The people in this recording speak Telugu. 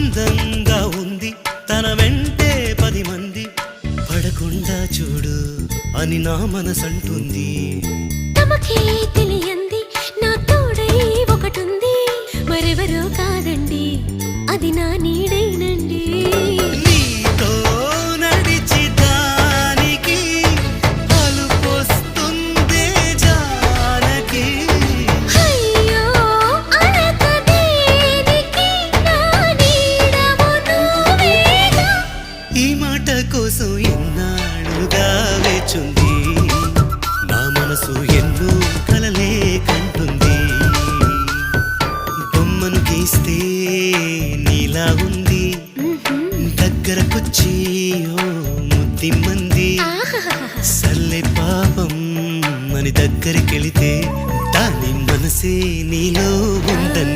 అందంగా ఉంది. తన వెంటే పది మంది. పడకుండా చూడు అని నా మనసంటుంది. తమకే తెలియంది నా తోడై ఒకటుంది. మరెవరో కాదండి అది నా నీడే. మాట కోసం ఎన్నాళ్ళుగా వేచుంది? నా మనసు ఎన్నో కలలే కంటుంది. బొమ్మను గీస్తే నీలా ఉంది. దగ్గరకొచ్చి ఓ ముద్దిమ్మంది. సల్లే పాపం అని దగ్గరికెళితే దాని మనసే నీలో ఉందండి